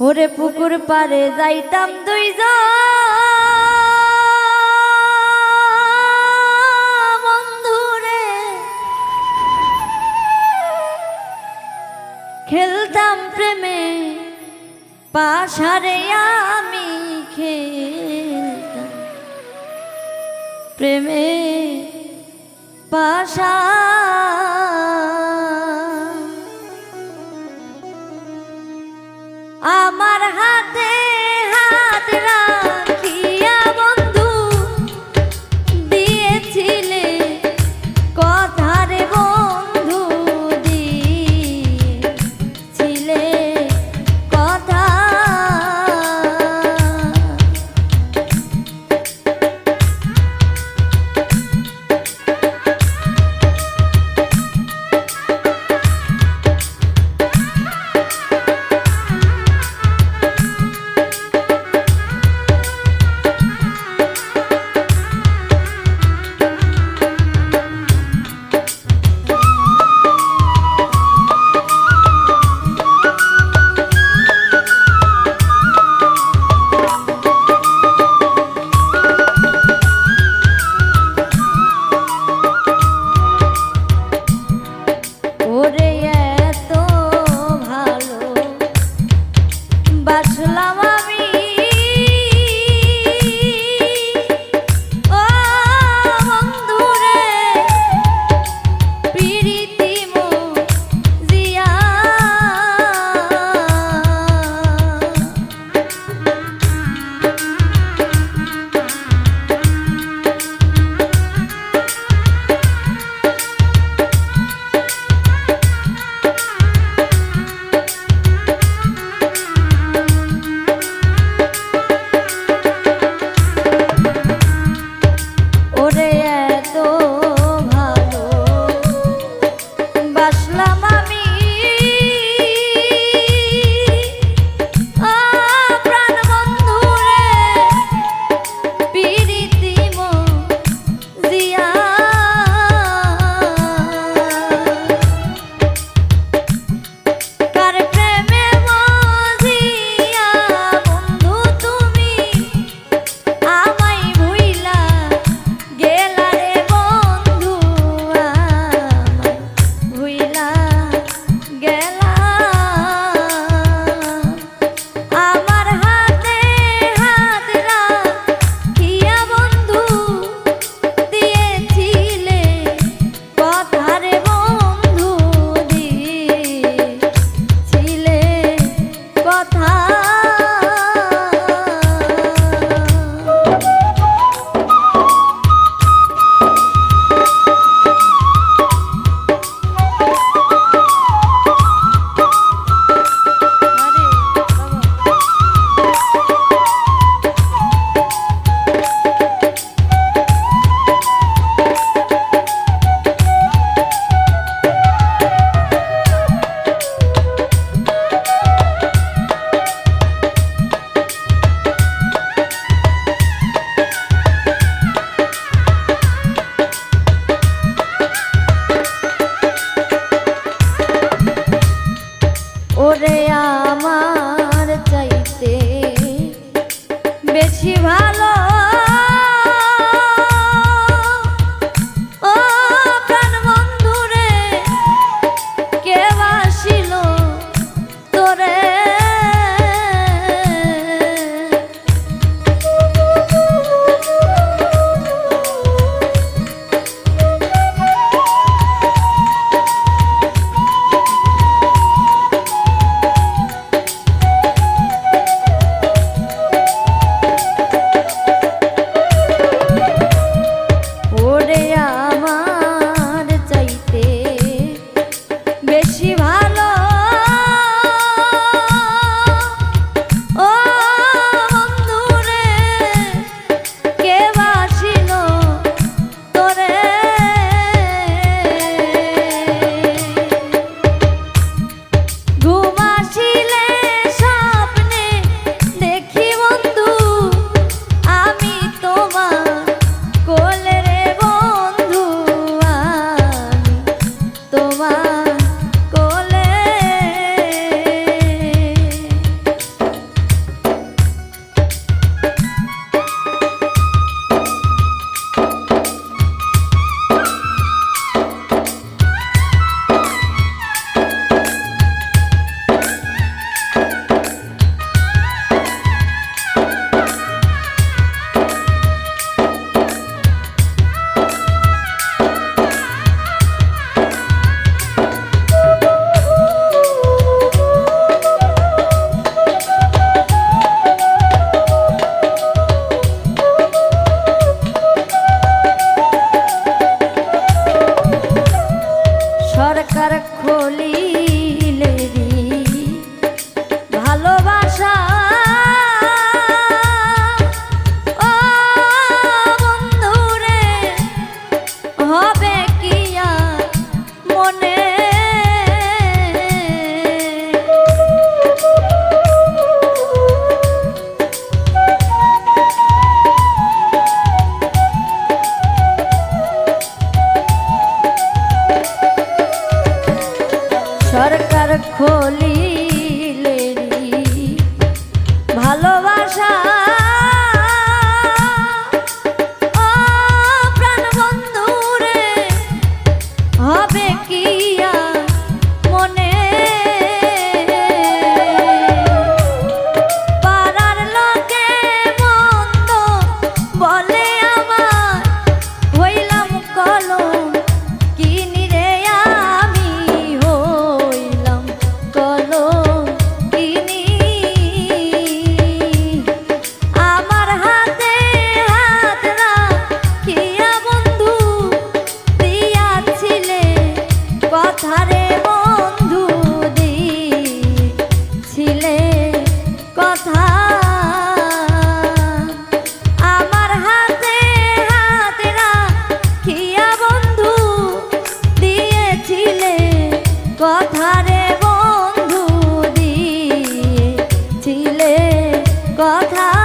ওরে পুকুর পারে যাইতাম দুই বন্ধুরে খেলতাম প্রেমে পাশারে আমি খেলতাম। প্রেমে পাশা আমার আসলাম কথা